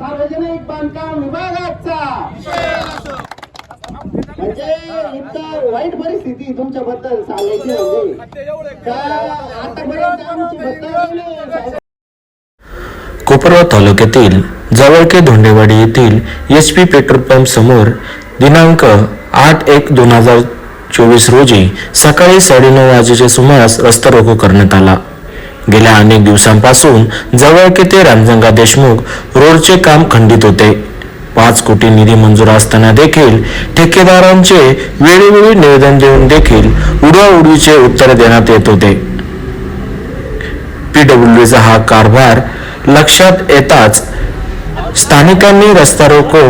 सार्वजनिक बांधकाम विभागाचा. म्हणजे इतकं वाईट परिस्थिती तुमच्याबद्दल सांगायची म्हणजे. आतापर्यंत आमची बद्दल कोपरगाव तालुक्यातील जवळके धोंडेवाडी येथील एच पी पेट्रोल पंप समोर दिनांक आठ एक दोन हजार चोवीस रोजी सकाळी साडेनऊ वाजेच्या सुमारास रस्ता रोको करण्यात आला. गेल्या अनेक दिवसांपासून जवळके ते रामजंगा देशमुख रोडचे काम खंडित होते. पाच कोटी निधी मंजूर असताना देखील ठेकेदारांचे वेळोवेळी निवेदन देऊन देखील उडवाउडवीचे उत्तर देण्यात येत होते. पीडब्ल्यूडीचा हा कारभार लक्षात येताच स्थानिकांनी रस्ता रोको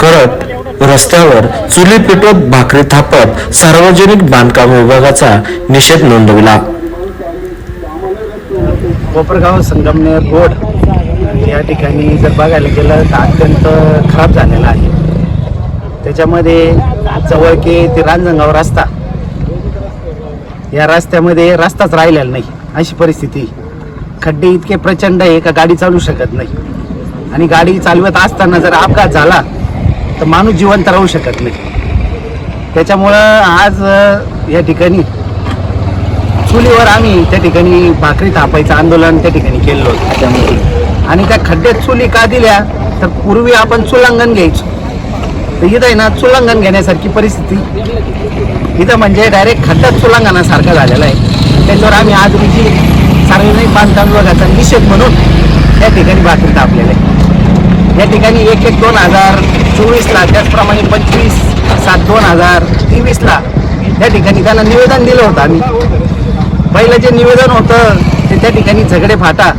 करत रस्त्यावर चुली पेटवत भाकरी थापत सार्वजनिक बांधकाम विभागाचा निषेध नोंदविला. कोपरगाव संगमनेर रोड या ठिकाणी जर बघायला गेलं तर अत्यंत खराब झालेला आहे. त्याच्यामध्ये जवळके ते रांजणगाव रस्ता या रस्त्यामध्ये रस्ताच राहिलेला नाही. अशी परिस्थिती. खड्डे इतके प्रचंड आहे का गाडी चालू शकत नाही. आणि गाडी चालवत असताना जर अपघात झाला तर माणूस जिवंत राहू शकत नाही. त्याच्यामुळं आज या ठिकाणी चुलीवर आम्ही त्या ठिकाणी भाकरी थापायचं आंदोलन त्या ठिकाणी केलं होतं. त्यामुळे आणि त्या खड्ड्यात चुली का दिल्या तर पूर्वी आपण चुलांगण घ्यायचो. तर इथं आहे ना चुलांगण घेण्यासारखी परिस्थिती. इथं म्हणजे डायरेक्ट खड्ड्यात चुलांगणासारखा झालेला आहे. त्याच्यावर आम्ही आज रोजी सार्वजनिक बांधकाम विभागाचा निषेध म्हणून त्या ठिकाणी भाकरी तापलेलं आहे या ठिकाणी एक एक दोन हजार चोवीसला त्याचप्रमाणे पंचवीस सात दोन हजार तेवीसला त्या ठिकाणी त्यांना निवेदन दिलं होतं आम्ही. पहिलं जे निवेदन होतं ते त्या ठिकाणी झगडे फाटा.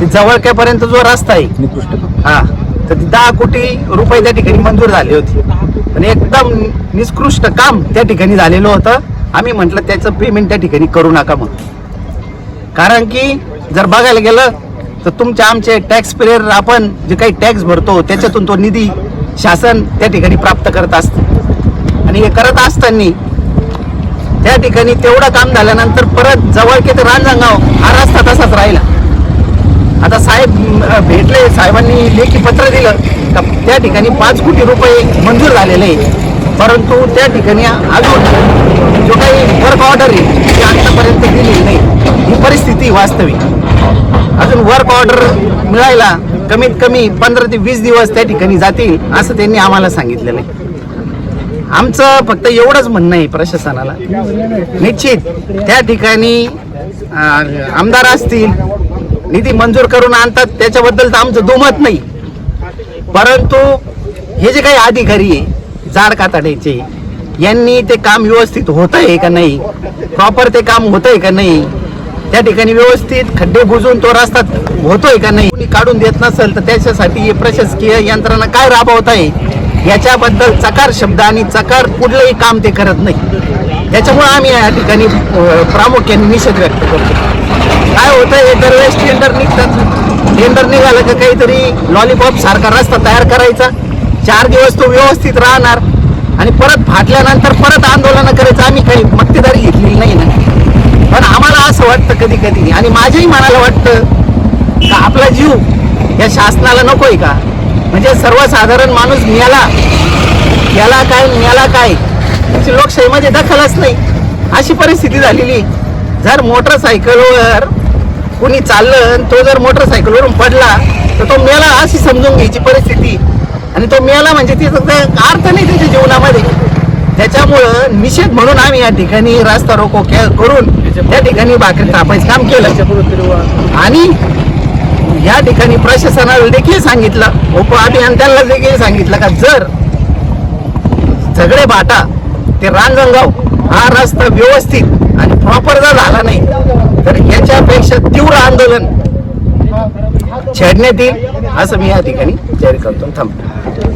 ते जवळक्यापर्यंत जो रस्ता आहे हा तर ती दहा कोटी रुपये त्या ठिकाणी मंजूर झाले होते. पण एकदम निष्कृष्ट काम त्या ठिकाणी झालेलं होतं. आम्ही म्हटलं त्याचं पेमेंट त्या ठिकाणी करू नका मग कारण की जर बघायला गेलं तर तुमच्या आमचे टॅक्स पेयर आपण जे काही टॅक्स भरतो त्याच्यातून तो निधी शासन त्या ठिकाणी प्राप्त करत असतं. आणि हे करत असताना त्या ठिकाणी तेवढं काम झाल्यानंतर परत जवळके तर रांजणगाव हा रस्ता तसाच राहिला. आता साहेब भेटले साहेबांनी लेखी पत्र दिलं का त्या ठिकाणी पाच कोटी रुपये मंजूर झालेले आहे परंतु त्या ठिकाणी अजून जो काही वर्क ऑर्डर आहे ती आतापर्यंत दिलेली नाही. ही परिस्थिती वास्तविक अजून वर्क ऑर्डर मिळायला कमीत कमी पंधरा ते वीस दिवस त्या ठिकाणी जातील असं त्यांनी आम्हाला सांगितलेलं आहे. आमचं फक्त एवढंच म्हणणं आहे प्रशासनाला. निश्चित त्या ठिकाणी आमदार असतील निधी मंजूर करून आणतात त्याच्याबद्दल तर आमचं दुमत नाही. परंतु हे जे काही अधिकारी आहे जाड कातड्याचे यांनी ते काम व्यवस्थित होत आहे का नाही प्रॉपर ते काम होत आहे का नाही त्या ठिकाणी व्यवस्थित खड्डे बुजून तो रस्ता होतोय का नाही काढून देत नसेल तर त्याच्यासाठी प्रशासकीय यंत्रणा काय राबवत आहे याच्याबद्दल चकार शब्द आणि चकार कुठलंही काम ते करत नाही. त्याच्यामुळे आम्ही या ठिकाणी प्रामुख्याने निषेध व्यक्त करतो. काय होतं हे दरवेळेस टेंडर निघतात. टेंडर निघालं का काहीतरी लॉलीपॉप सारखा रस्ता तयार करायचा. चार दिवस तो व्यवस्थित राहणार. आणि परत फाटल्यानंतर परत आंदोलन करायचं. आम्ही काही मक्तेदारी घेतलेली नाही ना. पण आम्हाला असं वाटतं कधी कधी आणि माझ्याही मनाला वाटतं का आपला जीव या शासनाला नकोय का? म्हणजे सर्वसाधारण माणूस मिळाला याला काय मिळाला काय? त्याची लोकशाहीमध्ये दखलच नाही. अशी परिस्थिती झालेली जर मोटरसायकलवर कुणी चाललं तो जर मोटरसायकलवरून पडला तर तो मेला अशी समजून घ्यायची परिस्थिती. आणि तो मेला म्हणजे तिचा काही अर्थ नाही त्याच्या जीवनामध्ये. त्याच्यामुळं निषेध म्हणून आम्ही या ठिकाणी रास्ता रोको करून त्या ठिकाणी भाकरी थापायचं काम केलं. आणि या ठिकाणी प्रशासनाला देखील सांगितलं उप अभियंत्यांना देखील सांगितलं का जर झगडे भाटा ते रांजणगाव हा रस्ता व्यवस्थित आणि प्रॉपर जर झाला नाही तर याच्यापेक्षा तीव्र आंदोलन छेडण्यात येईल असं मी या ठिकाणी जाहीर करतो. थांबतो